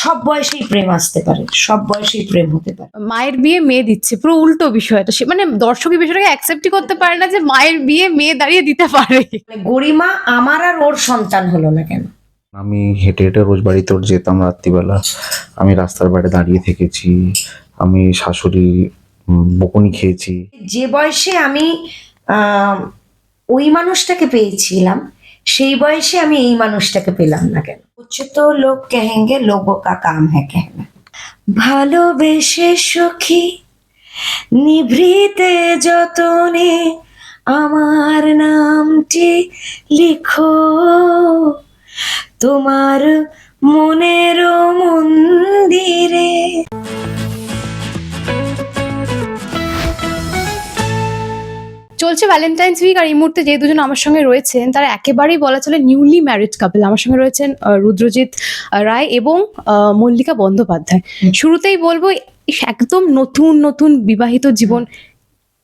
সব বয়সেই প্রেম আসতে পারে সব বয়সেই প্রেম হতে পারে। মায়ের বিয়ে মেয়ে দিচ্ছে পুরো উল্টো বিষয়টা। সে মানে দর্শক এই বিষয়টাকে অ্যাকসেপ্টই করতে পারে না যে মায়ের বিয়ে মেয়ে দাঁড়িয়ে দিতে পারে। মানে গরিমা আমার আর ওর সন্তান হলো না কেন? আমি হেঁটে হেঁটে রোজ বাড়িতে ওর যেতাম রাত্রিবেলা। আমি রাস্তার বাইরে দাঁড়িয়ে থেকেছি আমি শাশুড়ি বকুনি খেয়েছি। যে বয়সে আমি আহ, ওই মানুষটাকে পেয়েছিলাম সেই বয়সে আমি এই মানুষটাকে পেলাম না কেন? হচ্ছে তো লোক কেহেঙ্গে লোগো কা কাম হ্যাঁ কেহনা ভালোবেসে সখী, নিভৃতে যতনে আমার নামটি লিখো। তোমার মনের মন্দিরে চলছে ভ্যালেন্টাইন্স উইক আর এই মুহূর্তে যে দুজন আমার সঙ্গে রয়েছেন তারা একেবারেই বলা চলে নিউলি ম্যারিড কাপল আমার সঙ্গে রয়েছেন রুদ্রজিৎ রায় এবং মল্লিকা বন্দ্যোপাধ্যায়। শুরুতেই বলব একদম নতুন নতুন বিবাহিত জীবন।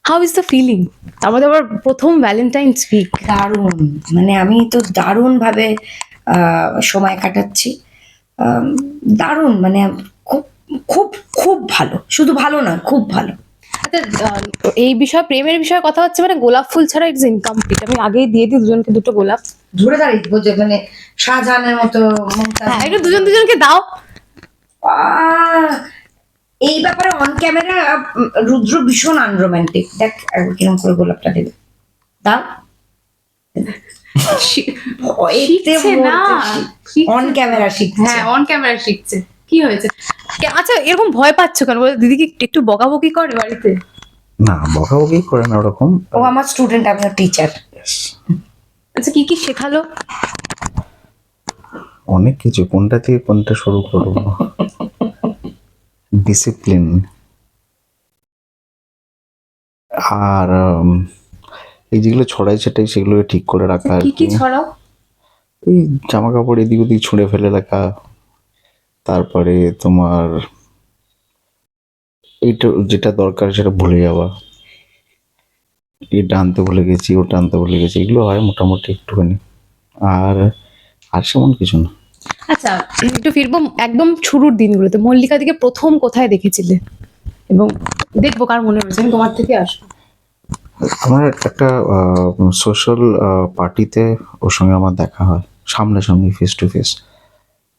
হাউ ইজ দ্য ফিলিং মধ্যে আবার প্রথম ভ্যালেন্টাইন্স উইক দারুণ। মানে আমি তো দারুণভাবে সময় কাটাচ্ছি। দারুণ মানে খুব খুব খুব ভালো। শুধু ভালো না খুব ভালো। এই বিষয়ে প্রেমের বিষয়ে কথা হচ্ছে মানে গোলাপ ফুল ছাড়া ইটস ইনকমপ্লিট আমি আগেই দিয়ে দিই দুজনকে দুটো গোলাপ। ধরে দাঁড়িয়ে বোঝে মানে শাহজাহানের মতো হ্যাঁ একটু দুজন দুজনকে দাও। আহ, এই ব্যাপারে অন ক্যামেরা রুদ্র ভীষণ আনরোম্যান্টিক দেখ একবার কিরম করে গোলাপটা দেবে। দাও। অন ক্যামেরা শিখছে। হ্যাঁ অন ক্যামেরা শিখছে। কি হয়েছে? আচ্ছা এরকম ভয় পাচ্ছ কেন? বলো দিদি কি একটু বকাবকি করে বাড়িতে? না বকাবকি করে না ওরকম। ও আমার স্টুডেন্ট আমি টিচার আচ্ছা কি কি শেখালো? অনেক কিছু কোনটা থেকে কোনটা শুরু করব? ডিসিপ্লিন আর উম, এই যেগুলো ছড়াই সেটাই সেগুলোকে ঠিক করে রাখা কি কি কি। ছড়াও? এই জামা কাপড় এদিক ওদিক ছুঁড়ে ফেলে রাখা। তারপরে তোমার এইটা যেটা দরকার সেটা ভুলে যাওয়া এটা আনতে ভুলে গেছি ওটা আনতে ভুলে গেছি এগুলো হয় মোটামুটি একটুখানি। আর আর সেমন কিছু না। আচ্ছা একটু ফিরবো একদম শুরুর দিনগুলোতে। মল্লিকা দিকে প্রথম কোথায় দেখেছিলে? এবং দেখব কার মনে রয়েছে আমি তোমার থেকে আসব। আমার একটা সোশ্যাল পার্টিতে ওর সঙ্গে আমার দেখা হয় সামনাসামনি ফেস টু ফেস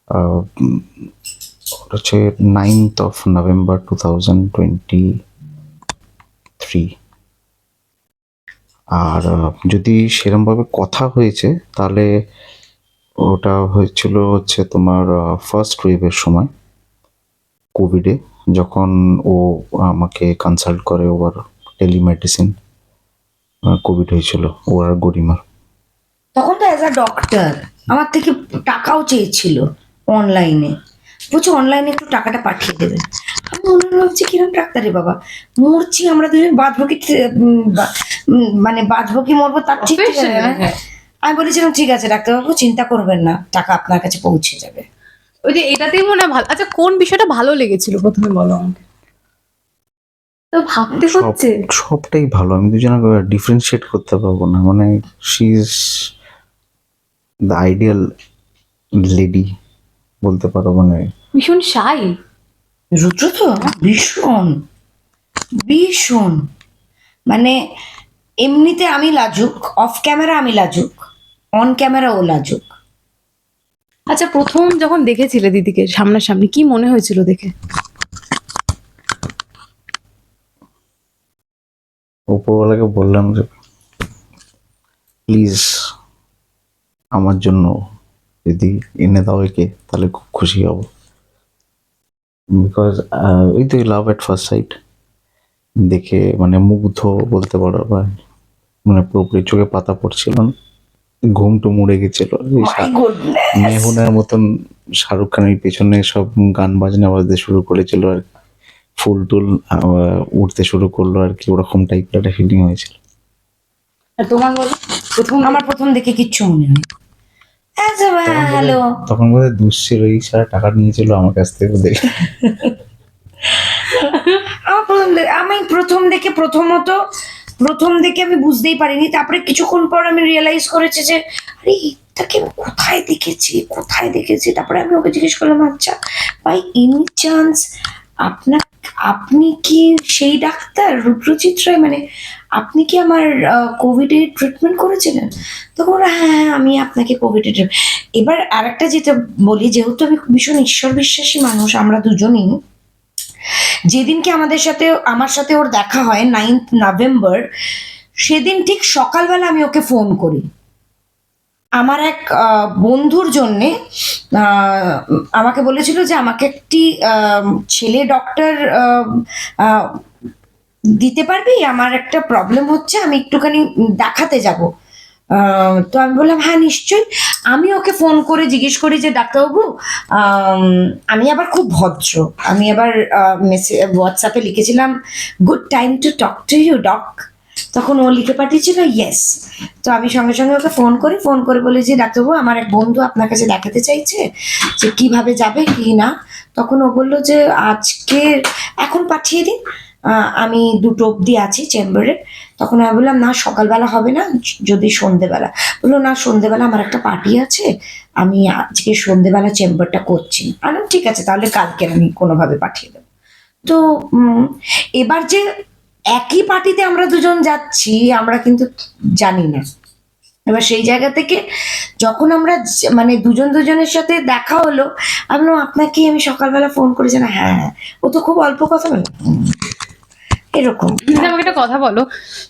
ওটা হচ্ছে ninth of November two thousand twenty three আর যদি সেরমভাবে কথা হয়েছে, তাহলে ওটা হয়েছিল হচ্ছে তোমার ফার্স্ট ওয়েভের সময় কোভিডে যখন ও আমাকে কনসাল্ট করে ওভার টেলিমেডিসিন কোভিড হয়েছিল ওর আর গরিমার। তখন তো অ্যাজ আ ডক্টর আমার থেকে টাকাও চেয়েছিল। অনলাইনে বলছে অনলাইনে একটু টাকাটা পাঠিয়ে দেবেন আমি মনে ভাবছি কিরম ডাক্তার বাবা? মরছি আমরা দুজন বাঁচবো কি বা- মানে বাঁচবো কি মরবো তার ঠিক হ্যাঁ। আমি বলেছিলাম ঠিক আছে ডাক্তারবাবু চিন্তা করবেন না টাকা আপনার কাছে পৌঁছে যাবে। ওই যে এটাতেই মনে হয় ভালো। আচ্ছা কোন বিষয়টা ভালো লেগেছিল প্রথমে বলো আমাকে? তো ভাবতে হচ্ছে। সবটাই ভালো। আমি দুজনে ডিফারেন্সিয়েট করতে পারব না। মানে she is the ideal lady বলতে পারো মানে। ভীষণ সাই রুদ্র তো? ভীষণ। ভীষণ। মানে এমনিতে আমি লাজুক অফ ক্যামেরা আমি লাজুক অন ক্যামেরা ও লাজুক। আচ্ছা প্রথম যখন দেখেছিলে দিদিকে সামনাসামনি কি মনে হয়েছিল দেখে? উপরওয়ালাকে বললাম যে প্লিজ আমার জন্য যদি এনে দাও একে তাহলে খুব খুশি হব। বিকজ ওই তো লাভ এট ফার্স্ট সাইট দেখে মানে মুগ্ধ বলতে পারো বা মানে পুরোপুরি চোখে পাতা পড়ছিল না। ঘুম টুম মুড়ে গেছিল। মেহুনার মতন শাহরুখ খানের পেছনে সব গান বাজনা বাজতে শুরু করেছিল আর কি। ফুল টুল উঠতে শুরু করল আর কি ওরকম টাইপের একটা ফিলিং হয়েছিল। তোমার বলো প্রথম আমার প্রথম দেখে কিচ্ছু মনে নেই। আচ্ছা হ্যালো। তখন বোধহয় দুষ ছিল এই সারা টাকা নিয়েছিল আমার কাছ থেকে দেখে আমি প্রথম দেখে প্রথমত প্রথম দিকে আমি বুঝতেই পারিনি। তারপরে কিছুক্ষণ পর আমি রিয়েলাইজ করেছি যে আরে তাকে আমি কোথায় দেখেছি? কোথায় দেখেছি? তারপরে আমি ওকে জিজ্ঞেস করলাম আচ্ছা বাই এনি চান্স আপনার আপনি কি সেই ডাক্তার রুদ্রজিৎ মানে আপনি কি আমার কোভিডের ট্রিটমেন্ট করেছিলেন? তখন ওরা, হ্যাঁ হ্যাঁ আমি আপনাকে কোভিডের এবার আরেকটা যেটা বলি যেহেতু আমি ভীষণ ঈশ্বর বিশ্বাসী মানুষ আমরা দুজনেই যেদিনকে আমাদের সাথে আমার সাথে ওর দেখা হয় নাইন্থ নভেম্বর সেদিন ঠিক সকালবেলা আমি ওকে ফোন করি। আমার এক বন্ধুর জন্যে আমাকে বলেছিল যে আমাকে একটি ছেলে ডক্টর দিতে পারবি? আমার একটা প্রবলেম হচ্ছে, আমি একটুখানি দেখাতে যাব। তো আমি বললাম হ্যাঁ নিশ্চয়ই। আমি ওকে ফোন করে জিজ্ঞেস করি যে, ডাক্তারবাবু, আমি আবার খুব ভদ্র। আমি আবার মেসেজ হোয়াটসঅ্যাপে লিখেছিলাম good time to talk to you doc তখন ও লিখে পাঠিয়েছিল ইয়েস তো আমি সঙ্গে সঙ্গে ওকে ফোন করি ফোন করে বলি যে, ডাক্তারবাবু, আমার এক বন্ধু আপনার কাছে দেখাতে চাইছে যে, কীভাবে যাবে, কি না? তখন ও বলল যে, আজকে, এখন পাঠিয়ে দিন। আমি দুটো অবধি আছি চেম্বারে। তখন আমি বললাম, না, সকালবেলা হবে না, যদি সন্ধেবেলা। বলল, না, সন্ধেবেলা আমার একটা পার্টি আছে, আমি আজকে সন্ধেবেলা চেম্বারটা করছি। আমি ঠিক আছে, তাহলে কালকে আমি কোনোভাবে পাঠিয়ে দেবো। তো এবার যে একই পার্টিতে আমরা দুজন যাচ্ছি, আমরা কিন্তু জানি না। এবার সেই জায়গা থেকে যখন আমরা মানে দুজন দুজনের সাথে দেখা হলো, আমি আপনাকে আমি সকালবেলা ফোন করেছি? না হ্যাঁ হ্যাঁ। ও তো খুব অল্প কথা বলে। এরকম। তুমি আমাকে একটা কথা বলো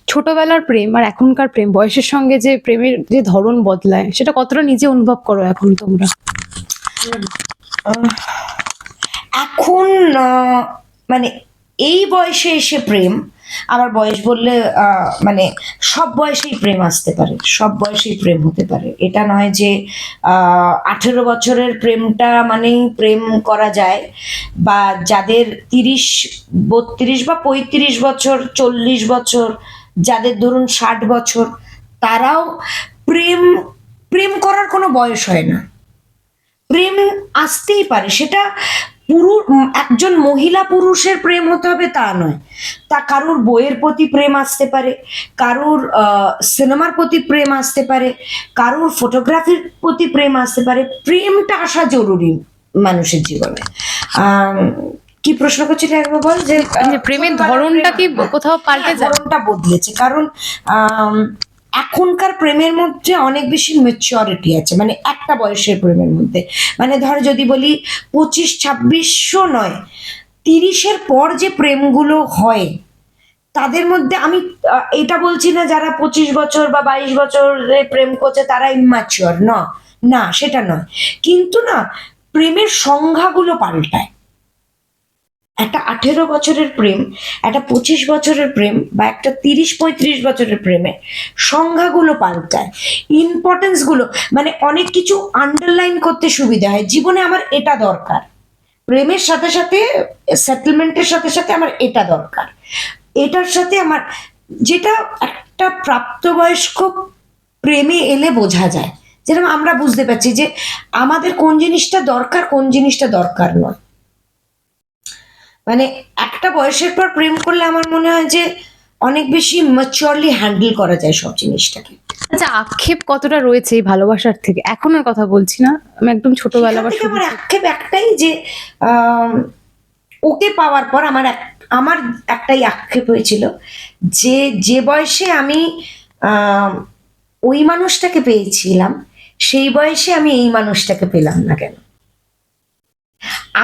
ছোটবেলার প্রেম আর এখনকার প্রেম বয়সের সঙ্গে যে প্রেমের যে ধরন বদলায় সেটা কতটা নিজে অনুভব করো এখন তোমরা? এখন আহ, মানে এই বয়সে এসে প্রেম আবার বয়স বললে মানে সব বয়সেই প্রেম আসতে পারে, সব বয়সেই প্রেম হতে পারে। এটা নয় যে আঠেরো বছরের প্রেমটা মানেই প্রেম করা যায়, বা যাদের তিরিশ, বত্রিশ বা পঁয়ত্রিশ বছর, চল্লিশ বছর, যাদের ধরুন ষাট বছর, তারাও প্রেম প্রেম করার কোনো বয়স হয় না। প্রেম আসতেই পারে, সেটা পুরু উম, একজন মহিলা পুরুষের প্রেম হতে হবে তা নয়। তা কারুর বইয়ের প্রতি প্রেম আসতে পারে কারুর সিনেমার প্রতি প্রেম আসতে পারে কারুর ফটোগ্রাফির প্রতি প্রেম আসতে পারে। প্রেমটা আসা জরুরি মানুষের জীবনে। কি প্রশ্ন করছিলে একবার বল যে প্রেমের ধরনটা কি কোথাও পাল্টে হ্যাঁ, ধরনটা বদলেছে। কারণ এখনকার প্রেমের মধ্যে অনেক বেশি মেচিওরিটি আছে মানে একটা বয়সের প্রেমের মধ্যে। মানে ধর যদি বলি পঁচিশ ছাব্বিশশো নয়, তিরিশের পর যে প্রেমগুলো হয়, তাদের মধ্যে আমি এটা বলছি না যারা পঁচিশ বছর বা বাইশ বছরে প্রেম করছে তারা ইম্যাচিওর না না, সেটা নয়। কিন্তু না, প্রেমের সংজ্ঞাগুলো পাল্টায়। একটা আঠেরো বছরের প্রেম, একটা পঁচিশ বছরের প্রেম বা একটা তিরিশ পঁয়ত্রিশ বছরের প্রেমে সংজ্ঞাগুলো পাল্টায় ইম্পর্টেন্সগুলো মানে অনেক কিছু আন্ডারলাইন করতে সুবিধা হয়। জীবনে আমার এটা দরকার। প্রেমের সাথে সাথে সেটেলমেন্টের সাথে সাথে আমার এটা দরকার। এটার সাথে আমার, যেটা একটা প্রাপ্তবয়স্ক প্রেমে এলে বোঝা যায়। যেরকম আমরা বুঝতে পারছি যে আমাদের কোন জিনিসটা দরকার, কোন জিনিসটা দরকার নয়। মানে একটা বয়সের পর প্রেম করলে আমার মনে হয় যে অনেক বেশি ম্যাচিওরলি হ্যান্ডেল করা যায় সব জিনিসটাকে। আচ্ছা আক্ষেপ কতটা রয়েছে এই ভালোবাসার থেকে? এখন আর কথা বলছি না। আমি একদম ছোটবেলা বা আমার আক্ষেপ একটাই যে ওকে পাওয়ার পর আমার এক- আমার একটাই আক্ষেপ হয়েছিল যে যে বয়সে আমি ওই মানুষটাকে পেয়েছিলাম সেই বয়সে আমি এই মানুষটাকে পেলাম না কেন?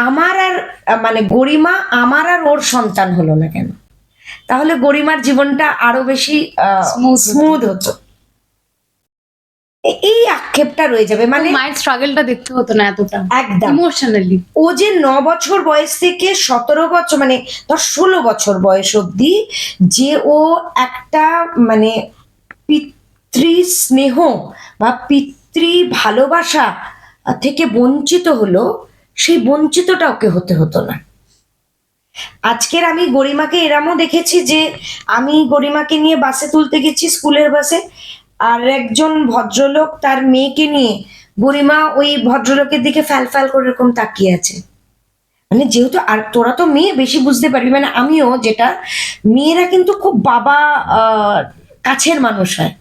আমার আর মানে গরিমা আমার আর ওর সন্তান হলো না কেন? তাহলে গরিমার জীবনটা আরও বেশি। স্মুথ হতো। এই আক্ষেপটা রয়ে যাবে মানে মায়ের স্ট্রাগলটা দেখতে হতো না এতটা। একদম। ইমোশনালি ও যে ন বছর বয়স থেকে সতেরো বছর মানে ধর ষোলো বছর বয়স অবধি যে ও একটা মানে পিতৃ স্নেহ বা পিতৃ ভালোবাসা থেকে বঞ্চিত হলো সেই বঞ্চিতটা ওকে হতে হতো না। আজকের আমি গরিমাকে এরামও দেখেছি যে আমি গরিমাকে নিয়ে বাসে তুলতে গেছি, স্কুলের বাসে। আর একজন ভদ্রলোক তার মেয়েকে নিয়ে গরিমা ওই ভদ্রলোকের দিকে ফ্যাল ফ্যাল করে এরকম তাকিয়ে আছে। মানে যেহেতু আর তোরা তো মেয়ে, বেশি বুঝতে পারবি। মানে আমিও যেটা, মেয়েরা কিন্তু খুব বাবা কাছের মানুষ হয়।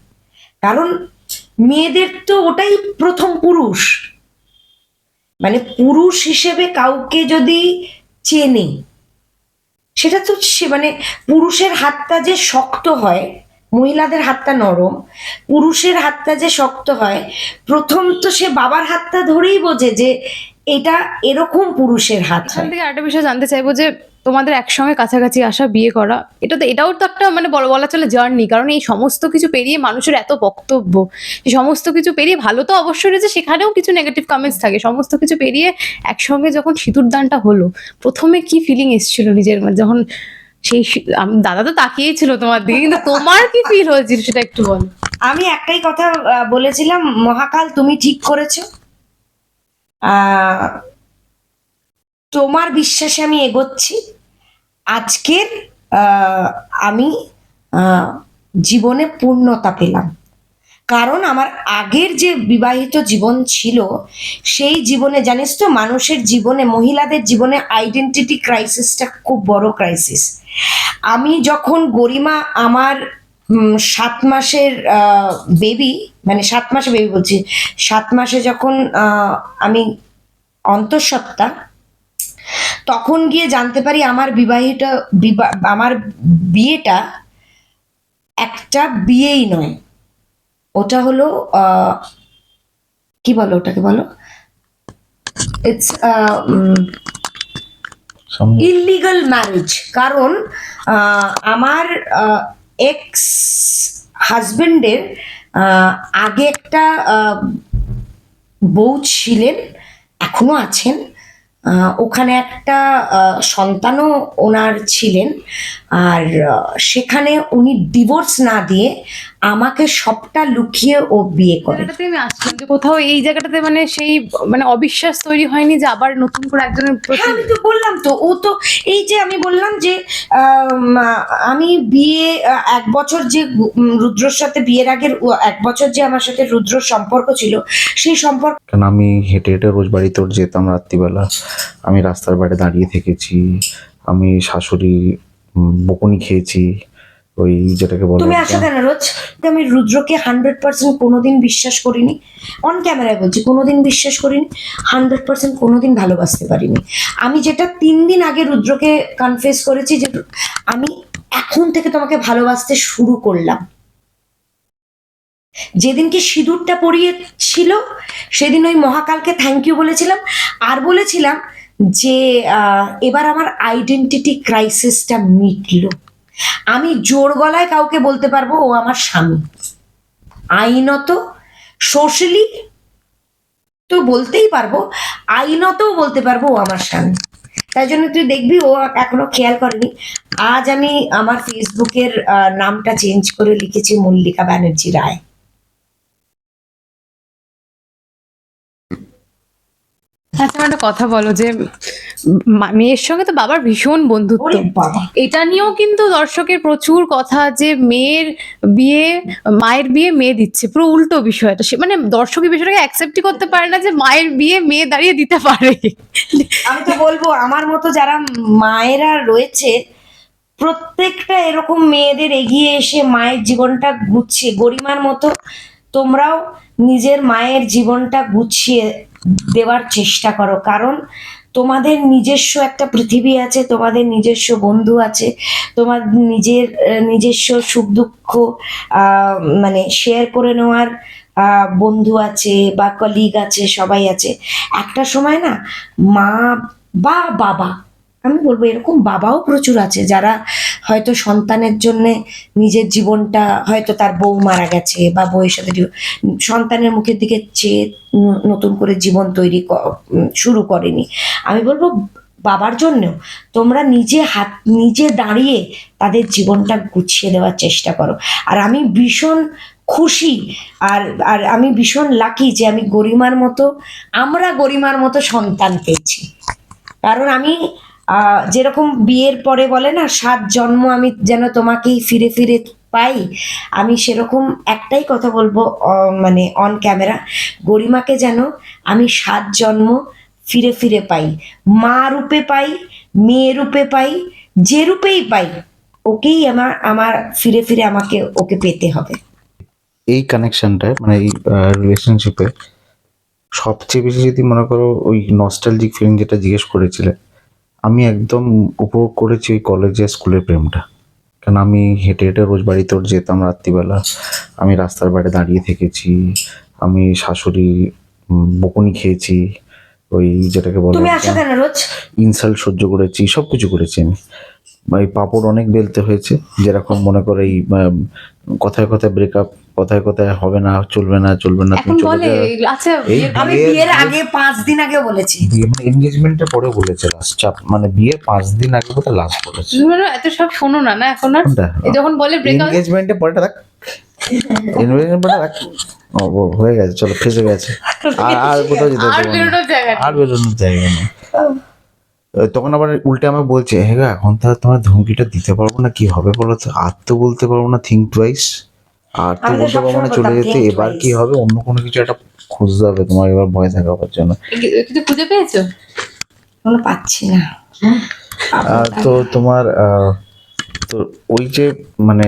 কারণ মেয়েদের তো ওটাই প্রথম পুরুষ। মানে পুরুষ হিসেবে কাউকে যদি চেনে, সেটা তো সে মানে পুরুষের হাতটা যে শক্ত হয়, মহিলাদের হাতটা নরম, পুরুষের হাতটা যে শক্ত হয়, প্রথম তো সে বাবার হাতটা ধরেই বোঝে যে এটা এরকম পুরুষের হাত এখান থেকে একটা বিষয় জানতে চাইব যে তোমাদের একসঙ্গে কাছাকাছি আসা বিয়ে করা এটা তো এটাও তো একটা মানে বলা বলা চলে জার্নি কারণ এই সমস্ত কিছু পেরিয়ে মানুষের এত বক্তব্য এই সমস্ত কিছু পেরিয়ে ভালো তো অবশ্যই রয়েছে সেখানেও কিছু নেগেটিভ কমেন্টস থাকে সমস্ত কিছু পেরিয়ে একসঙ্গে যখন সিঁদুর দানটা হলো প্রথমে কি ফিলিং এসেছিল নিজের মানে যখন সেই দাদা তো তাকিয়েই ছিল তোমার দিকে কিন্তু তোমার কি ফিল হয়েছিল সেটা একটু বলো। আমি একটাই কথা বলেছিলাম মহাকাল তুমি ঠিক করেছ। তোমার বিশ্বাসে আমি এগোচ্ছি। আজকের আমি জীবনে পূর্ণতা পেলাম। কারণ আমার আগের যে বিবাহিত জীবন ছিল, সেই জীবনে জানিস তো, মানুষের জীবনে, মহিলাদের জীবনে আইডেন্টিটি ক্রাইসিসটা খুব বড় ক্রাইসিস আমি যখন গরিমা আমার সাত মাসের বেবি মানে সাত মাসে বেবি বলছি। সাত মাসে যখন আমি অন্তঃসত্ত্বা তখন গিয়ে জানতে পারি আমার বিবাহিত বিবা- আমার বিয়েটা একটা বিয়েই নয়। ওটা হলো আহ, কি বলো ওটাকে বলো? ইটস ইলিগাল ম্যারেজ কারণ আমার এক্স হাজবেন্ডের আগে একটা বউ ছিলেন এখনও আছেন। ওখানে একটা সন্তানও ওনার ছিলেন। আর সেখানে উনি ডিভোর্স না দিয়ে আমাকে সবটা লুকিয়ে ও বিয়ে করে। আমি আসলাম যে কোথাও এই জায়গাটাতে মানে সেই মানে অবিশ্বাস তৈরি হয়নি যে আবার নতুন করে একজনের প্রতি হ্যাঁ আমি তো বললাম তো ও তো এই যে আমি বললাম যে আমি বিয়ে এক বছর যে রুদ্রর সাথে বিয়ের আগের এক বছর যে আমার সাথে রুদ্রর সম্পর্ক ছিল সেই সম্পর্ক কেন আমি হেঁটে হেঁটে রোজ বাড়িতে ওর যেতাম রাত্রিবেলা। আমি রাস্তার বাইরে দাঁড়িয়ে থেকেছি। আমি শাশুড়ি বকুনি খেয়েছি ওই যেটাকে বলে তুমি আসো কেন রোজ? আমি রুদ্রকে হান্ড্রেড পার্সেন্ট কোনোদিন বিশ্বাস করিনি। অন ক্যামেরায় বলছি কোনোদিন বিশ্বাস করিনি হান্ড্রেড পার্সেন্ট কোনোদিন ভালোবাসতে পারিনি। আমি যেটা তিন দিন আগে রুদ্রকে কনফেস করেছি যে আমি এখন থেকে তোমাকে ভালোবাসতে শুরু করলাম। যেদিনকে সিঁদুরটা পরিয়েছিল সেদিন ওই মহাকালকে থ্যাংক ইউ বলেছিলাম। আর বলেছিলাম যে এবার আমার আইডেন্টিটি ক্রাইসিসটা মিটলো। আমি জোর গলায় কাউকে বলতে পারব, ও আমার স্বামী। আইনত সোশ্যালি তো বলতেই পারব, আইনতও বলতে পারব ও আমার স্বামী। তাই জন্য তুই দেখবি, ও এখনও খেয়াল করেনি। আজ আমি আমার ফেসবুকের নামটা চেঞ্জ করে লিখেছি মল্লিকা ব্যানার্জি রায়। আচ্ছা একটা কথা বলো যে মেয়ের সঙ্গে তো বাবার ভীষণ বন্ধুত্ব। এটা নিয়েও কিন্তু দর্শকের প্রচুর কথা যে মেয়ের বিয়ে মায়ের বিয়ে মেয়ে দিচ্ছে। পুরো উল্টো বিষয়টা। সে মানে দর্শক এই বিষয়টাকে অ্যাকসেপ্টই করতে পারে না যে মায়ের বিয়ে মেয়ে দাঁড়িয়ে দিতে পারে। আমি তো বলব আমার মতো যারা মায়েরা রয়েছে প্রত্যেকটা এরকম মেয়েদের এগিয়ে এসে মায়ের জীবনটা গুছিয়ে গরিমার মতো তোমরাও নিজের মায়ের জীবনটা গুছিয়ে দেওয়ার চেষ্টা করো। কারণ তোমাদের নিজস্ব একটা পৃথিবী আছে, তোমাদের নিজস্ব বন্ধু আছে, তোমার নিজের নিজস্ব সুখ দুঃখ মানে শেয়ার করে নেওয়ার বন্ধু আছে বা কলিগ আছে, সবাই আছে। একটা সময় না মা বা বাবা আমি বলব, এরকম বাবাও প্রচুর আছে যারা হয়তো সন্তানের জন্য নিজের জীবনটা হয়তো তার বউ মারা গেছে বা বউয়ের সাথে সন্তানের মুখের দিকে চেয়ে নতুন করে জীবন তৈরি শুরু করেনি। আমি বলব, বাবার জন্যও তোমরা নিজে হাত, নিজে দাঁড়িয়ে তাদের জীবনটা গুছিয়ে দেওয়ার চেষ্টা করো। আর আমি ভীষণ খুশি আর আর আমি ভীষণ লাকি যে আমি গরিমার মতো, আমরা গরিমার মতো সন্তান পেয়েছি। কারণ আমি যেরকম বিয়ের পরে বলে না, সাত জন্ম আমি যেন তোমাকেই ফিরে ফিরে পাই, আমি সেরকম একটাই কথা বলব মানে অন ক্যামেরা গরিমাকে যেন আমি সাত জন্ম ফিরে ফিরে পাই, মা রূপে পাই, মেয়ে রূপে পাই, যে রূপেই পাই, ওকেই আমার আমার ফিরে ফিরে আমাকে, ওকে পেতে হবে। এই কানেকশনটায় মানে এই রিলেশনশিপে সবচেয়ে বেশি যদি মনে করো ওই নস্টালজিক ফিলিং যেটা জিজ্ঞেস করেছিলে আমি একদম উপভোগ করেছি ওই কলেজে স্কুলের প্রেমটা। কারণ আমি হেঁটে হেঁটে রোজ বাড়িতে ওর যেতাম রাত্রিবেলা। আমি রাস্তার বাইরে দাঁড়িয়ে থেকেছি। আমি শাশুড়ি বকুনি খেয়েছি। ওই যেটাকে বলে ইনসাল্ট সহ্য করেছি সব কিছু করেছি আমি। এই পাপড় অনেক বেলতে হয়েছে। যেরকম মনে করে এই কথায় কথায় ব্রেকআপ কথায় কোথায় হবে না চলবে না চলবে না তুমি চলে বলে আচ্ছা আমি বিয়ের- বিয়ের আগে পাঁচ দিন আগে বলেছি। বিয়ে মানে এনগেজমেন্টের পরে বলেছে লাস্ট চাপ মানে বিয়ে পাঁচ দিন আগে বোধহয় লাস্ট বলেছে। তুমি এত সব শোনো না না এখন আর? যখন বলে ব্রেকআপ এনগেজমেন্টের পরেটা দেখ। এনগেজমেন্ট পরে দেখ। হয়ে গেছে চলো ফেসে গেছে। আর আর কোথাও যেতে আর। বেরোনোর জায়গা আর বেরোনোর জায়গা নেই। তখন আবার উল্টে আমাকে বলছে হ্যাঁ এখন তো আর তোমার ধমকিটা দিতে পারব না কি হবে বলো তো? আর তো বলতে পারব না থিঙ্ক টুয়াইস আর তো বলতে পারব না চলে যেতে এবার. কি হবে? অন্য কোনো কিছু একটা খুঁজতে হবে তোমার এবার ভয় থাকা থাকার জন্য কিছু খুঁজে পেয়েছ? কোনো পাচ্ছি না। তো তোমার তো ওই যে মানে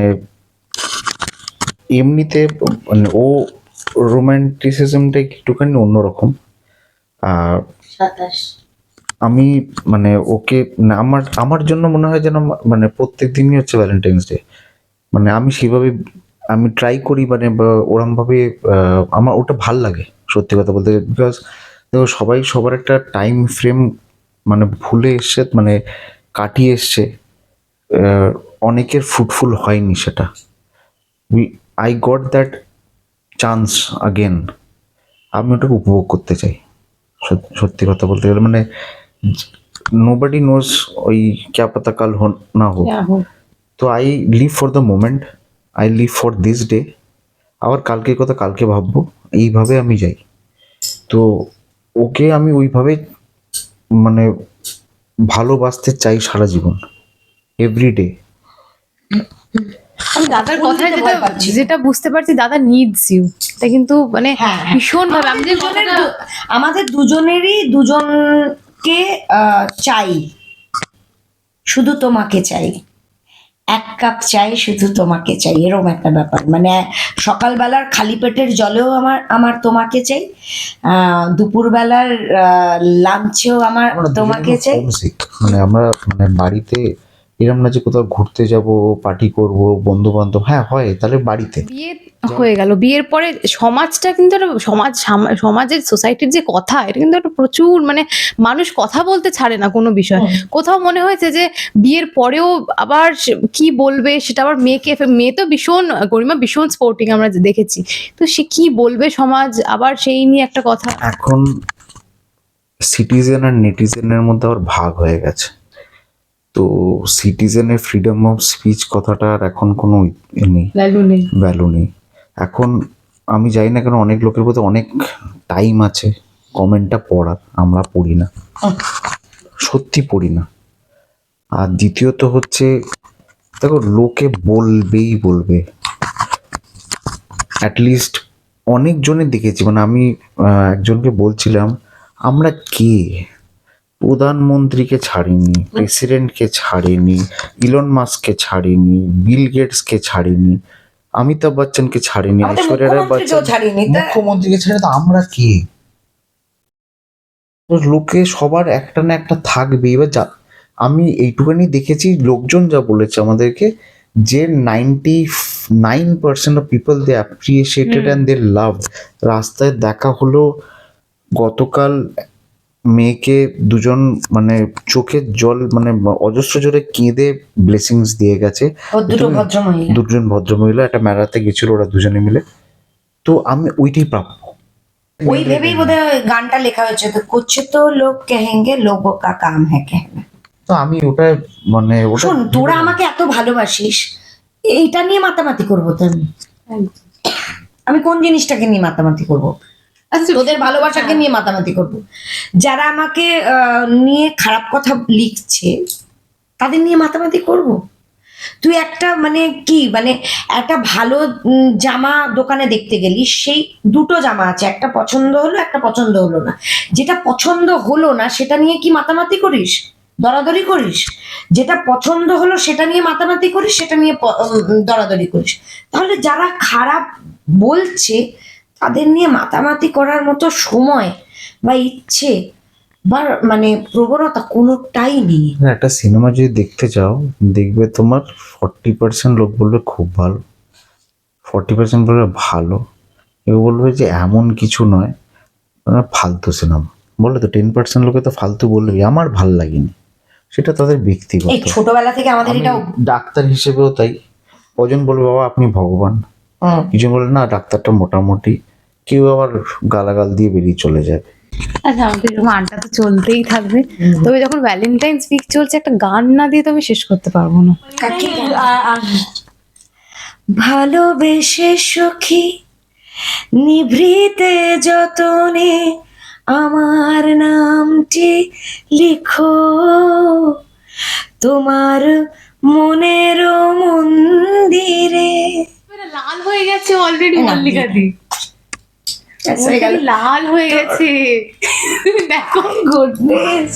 এমনিতে মানে ও রোম্যান্টিসিজমটা একটুখানি অন্যরকম। আর আমি মানে ওকে না আমার আমার জন্য মনে হয় যেন মানে প্রত্যেক দিনই হচ্ছে ভ্যালেন্টাইন্স ডে মানে আমি সেভাবে আমি ট্রাই করি মানে ওরমভাবে আমার ওটা ভালো লাগে সত্যি কথা বলতে। বিকজ দেখো সবাই সবার একটা টাইম ফ্রেম মানে ভুলে এসছে মানে কাটিয়ে এসছে। অনেকের ফ্রুটফুল হয়নি সেটা। We I got that chance again আমি ওটাকে উপভোগ করতে চাই। সত- সত্যি কথা বলতে গেলে মানে নোবডি নোজ ওই ক্যা পাতা কাল হো না হোক। তো I live for the moment I live for this day আবার কালকের কথা কালকে ভাববো এইভাবে আমি যাই। তো ওকে আমি ওইভাবে মানে ভালোবাসতে চাই সারা জীবন এভরি ডে আমি দাদার কথায় যেটা যেটা বুঝতে পারছি দাদা নিডস ইউ এটা কিন্তু মানে হ্যাঁ, হ্যাঁ। ভীষণ ভাবে আমি যে দুজনের কথাটা দু- আমাদের দুজনেরই দুজনকে আহ, চাই। শুধু তোমাকে চাই। এক কাপ চাই শুধু তোমাকে চাই। এরকম একটা ব্যাপার। মানে সকালবেলার খালি পেটের জলেও আমার আমার তোমাকে চাই। আহ, দুপুরবেলার লাঞ্চেও আমার আমরা তোমাকে চাই। মানে আমরা মানে বাড়িতে এরম না যে কোথাও ঘুরতে যাব পার্টি করব বন্ধু বান্ধব হ্যাঁ হয় তাহলে বাড়িতে। বিয়ে হয়ে গেল। বিয়ের পরে সমাজটা কিন্তু একটা সমাজ সামা- সমাজের সোসাইটির যে কথা এটা কিন্তু একটা প্রচুর মানে মানুষ কথা বলতে ছাড়ে না কোনো বিষয়। কোথাও মনে হয়েছে যে বিয়ের পরেও আবার কি বলবে সেটা আবার মেয়েকে মেয়ে তো ভীষণ গরিমা ভীষণ স্পোর্টিং আমরা দেখেছি। তো সে কি বলবে সমাজ? আবার সেই নিয়ে একটা কথা। এখন সিটিজেন আর নেটিজেনের মধ্যে আবার ভাগ হয়ে গেছে। তো সিটিজেনের ফ্রিডম অফ স্পিচ কথাটা আর এখন কোনো নেই। ভ্যালু নেই। ভ্যালু নেই। এখন আমি জানি না কেন অনেক লোকের মধ্যে অনেক টাইম আছে কমেন্টটা পড়ার, আমরা পড়ি না। সত্যি পড়ি না। আর দ্বিতীয়ত হচ্ছে, দেখো লোকে বলবেই বলবে। অ্যাটলিস্ট অনেকজনের দেখেছি মানে আমি একজনকে বলছিলাম, আমরা কে? প্রধানমন্ত্রীকে ছাড়িনি প্রেসিডেন্টকে ছাড়িনি ইলন মাস্ককে ছাড়িনি বিল গেটসকে ছাড়িনি। অমিতাভ বচ্চনকে ছাড়িনি ঐশ্বর্যা রায় বচ্চন মুখ্যমন্ত্রীকে ছেড়ে তো আমরা কে? তো লোকে সবার একটা না একটা থাকবে। এবার যা আমি এইটুখানি দেখেছি লোকজন যা বলেছে আমাদেরকে যে ninety nine percent of people they appreciated and they love রাস্তায় দেখা হলো গতকাল মেয়েকে দুজন মানে চোখের জল মানে অজস্র জোরে কেঁদে ব্লেসিংস দিয়ে গেছে। দুটো তুমি- ভদ্র মহিলা দুজন ভদ্রমহিলা একটা মেলাতে গেছিল ওরা দুজনে মিলে। তো আমি ওইটাই প্রাপ্য ওই ভেবেই বোধহয় গানটা লেখা হয়েছে তো কুছ তো লোক কহেঙ্গে লোগো কা কাম হ্যাঁ কেহনা তো আমি ওটা মানে শোন তোরা আমাকে এত ভালোবাসিস এইটা নিয়ে মাতামাতি করব তো আমি। আমি কোন জিনিসটাকে নিয়ে মাতামাতি করব? তোদের ভালোবাসাকে নিয়ে মাতামাতি করব। যারা আমাকে নিয়ে খারাপ কথা লিখছে তাদের নিয়ে মাতামাতি করব? তুই একটা মানে কি মানে একটা ভালো জামা দোকানে দেখতে গেলি সেই দুটো জামা আছে একটা পছন্দ হলো একটা পছন্দ হলো না। যেটা পছন্দ হলো না সেটা নিয়ে কি মাতামাতি করিস? দরাদরি করিস? যেটা পছন্দ হলো সেটা নিয়ে মাতামাতি করিস সেটা নিয়ে দরাদরি করিস। তাহলে যারা খারাপ বলছে তাদের নিয়ে মাতামাতি করার মতো সময় বা ইচ্ছে বা মানে প্রবণতা কোনোটাই নেই। একটা সিনেমা যদি দেখতে চাও দেখবে তোমার ফর্টি পার্সেন্ট লোক বলবে খুব ভালো। ফর্টি পার্সেন্ট বলবে ভালো। কেউ বলবে যে এমন কিছু নয়। মানে ফালতু সিনেমা। বলে তো টেন পার্সেন্ট লোকে তো ফালতু বলবে আমার ভালো লাগেনি। সেটা তাদের ব্যক্তিগত। ছোটবেলা থেকে আমাদের এটা ডাক্তার হিসেবেও তাই। কজন বলবে বাবা আপনি ভগবান। কিছু বলে না ডাক্তারটা মোটামুটি কেউ আবার গালাগাল দিয়ে বেরিয়ে চলে যাবে আচ্ছা আমাদের এরকম আড্ডা তো চলতেই থাকবে। তবে যখন ভ্যালেন্টাইন্স উইক চলছে একটা গান না দিয়ে তো আমি শেষ করতে পারব না। ভালোবেসে সখী নিভৃতে যতনে আমার নামটি লিখো। তোমার মনের মন্দিরে। লাল হয়ে গেছে অলরেডি মল্লিকা দি লাল হয়ে গেছে। দেখো গুডনেস